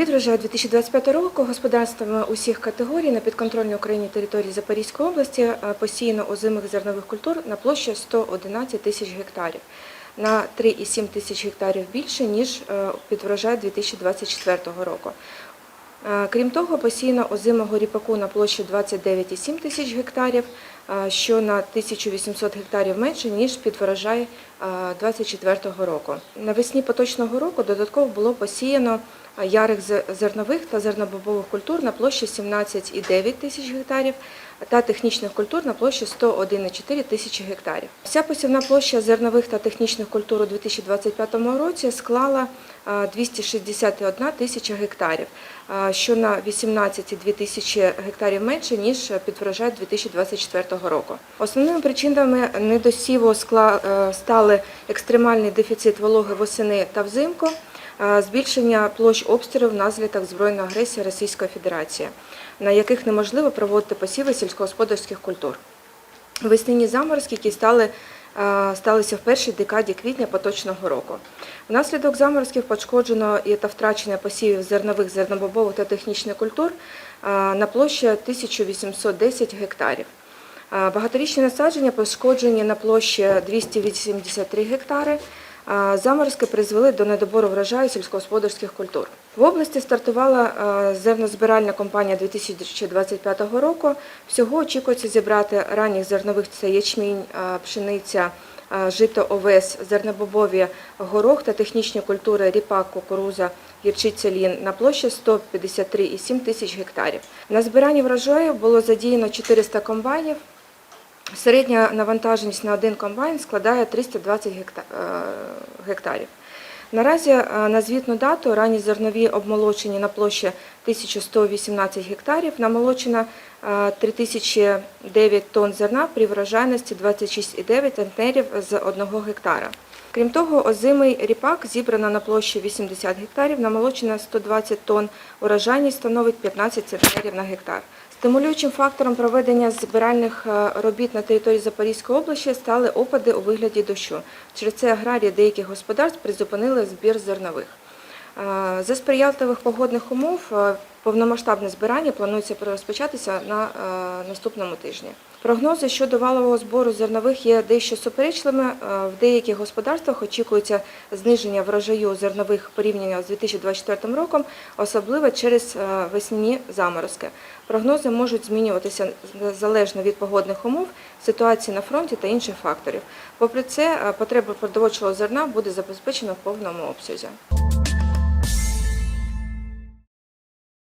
Від врожаю 2025 року господарствами усіх категорій на підконтрольній Україні території Запорізької області е, посіяно озимих зернових культур на площі 111 тисяч гектарів, на 3,7 тисяч гектарів більше, ніж е, під врожай 2024 року. Е, Крім того, посіяно озимого ріпаку на площі 29,7 тисяч гектарів, що на 1800 гектарів менше, ніж під врожай 2024 року. Навесні поточного року додатково було посіяно ярих зернових та зернобобових культур на площі 17,9 тисяч гектарів та технічних культур на площі 101,4 тисячі гектарів. Вся посівна площа зернових та технічних культур у 2025 році склала е, 261 тисяча гектарів, що на 18,2 тисячі гектарів менше, ніж під врожай 2024 року. Основними причинами недосіву е, стали екстремальний дефіцит вологи восени та взимку, е, збільшення площ обстрілів внаслідок збройної агресії Російської Федерації, на яких неможливо проводити посіви сільськогосподарських культур. Весняні заморозки, які стали, е, сталися в першій декаді квітня поточного року. Внаслідок заморозків пошкоджено і та втрачено посівів зернових, зернобобових та технічних культур на площі 1810 гектарів. Багаторічні насадження пошкоджені на площі 283 гектари. Заморозки призвели до недобору врожаю сільськогосподарських культур. В області стартувала зернозбиральна кампанія 2025 року. Всього очікується зібрати ранніх зернових це ячмінь, пшениця, жито, овес, зернобобові, горох та технічні культури ріпак, кукуруза, гірчиця, лін на площі 153,7 тисяч гектарів. На збиранні врожаю було задіяно 400 комбайнів, Середня навантаженість на один комбайн складає 320 е, гектарів. Наразі е, на звітну дату ранні зернові обмолочені на площі 1118 гектарів, намолочено е, 3009 тонн зерна при врожайності 26,9 центнерів з 1 гектара. Крім того, озимий ріпак зібрано на площі 80 гектарів, намолочено 120 тонн, урожайність становить 15 центнерів на гектар. Стимулюючим фактором проведення збиральних е, робіт на території Запорізької області стали опади у вигляді дощу. Через це аграрії деяких господарств призупинили збір зернових. Е, За сприятливих погодних умов е, повномасштабне збирання планується розпочатися на наступному тижні. Прогнози щодо валового збору зернових є дещо суперечливими. Е, В деяких господарствах очікується зниження врожаю зернових порівняно з 2024 роком, особливо через е, весняні заморозки. Прогнози можуть змінюватися залежно від погодних умов, ситуації на фронті та інших факторів. Попри це, е, потреба продовольчого зерна буде забезпечена в повному обсязі.